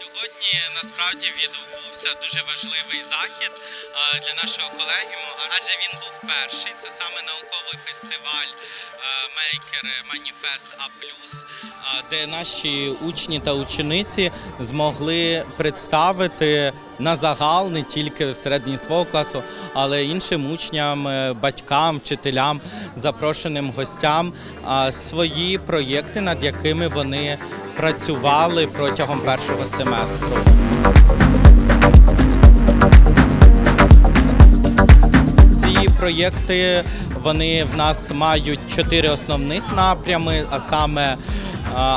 Сьогодні насправді відбувся дуже важливий захід для нашого колегіуму, адже він був перший. Це саме науковий фестиваль Manifest A+, а, де наші учні та учениці змогли представити на загал не тільки всередині свого класу, але іншим учням, е, батькам, вчителям, запрошеним гостям свої проєкти, над якими вони працювали протягом першого семестру. Ці проєкти вони в нас мають чотири основних напрями, а саме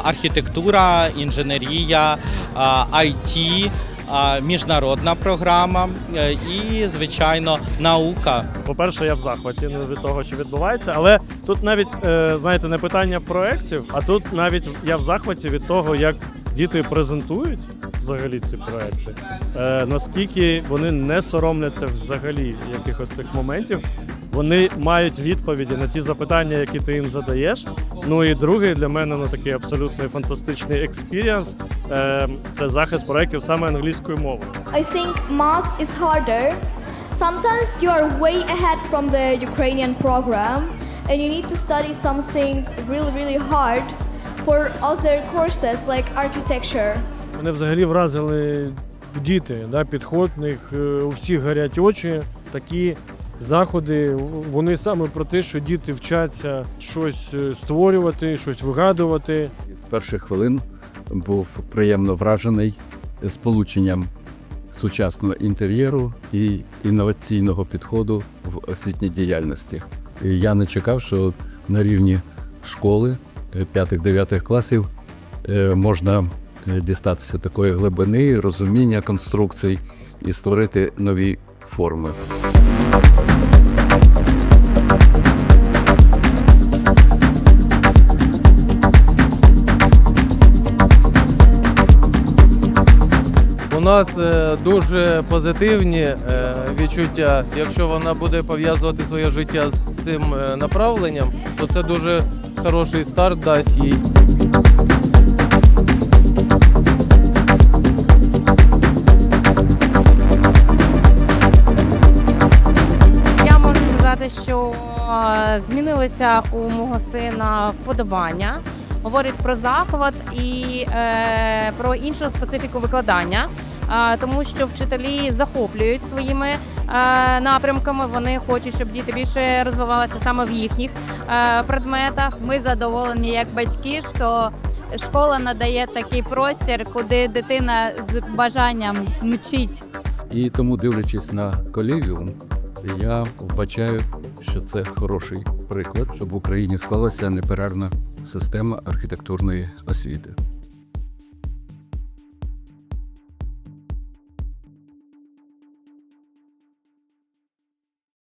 архітектура, інженерія, IT, міжнародна програма е, і, звичайно, наука. По-перше, я в захваті від того, що відбувається, але тут навіть е, знаєте не питання проєктів, а тут навіть я в захваті від того, як діти презентують взагалі ці проекти. Е, наскільки вони не соромляться взагалі якихось цих моментів. Вони мають відповіді на ті запитання, які ти їм задаєш. Ну і другий для мене ну, такий абсолютно фантастичний експіріанс е, це захист проєктів саме англійською мовою. I think math is harder. Sometimes you are way ahead from the Ukrainian program and you need to study something really, really hard for other courses like architecture. Мене взагалі вразили діти, да, підход е, у всіх горять очі. Такі заходи, вони саме про те, що діти вчаться щось е, створювати, щось вигадувати. З перших хвилин був приємно вражений сполученням сучасного інтер'єру і інноваційного підходу в освітній діяльності. Я не чекав, що на рівні школи 5-9 класів е, можна е, дістатися такої глибини, розуміння конструкцій і створити нові форми. Нас е, дуже позитивні е, відчуття. Якщо вона буде пов'язувати своє життя з цим е, направленням, то це дуже хороший старт дасть їй. Я можу сказати, що змінилися у мого сина вподобання. Говорить про захват і е, про іншу специфіку викладання, тому що вчителі захоплюють своїми е, напрямками. Вони хочуть, щоб діти більше розвивалися саме в їхніх е, предметах. Ми задоволені як батьки, що школа надає такий простір, куди дитина з бажанням мчить. І тому, дивлячись на колегіум, я вбачаю, що це хороший приклад, щоб в Україні склалася неперервна система архітектурної освіти.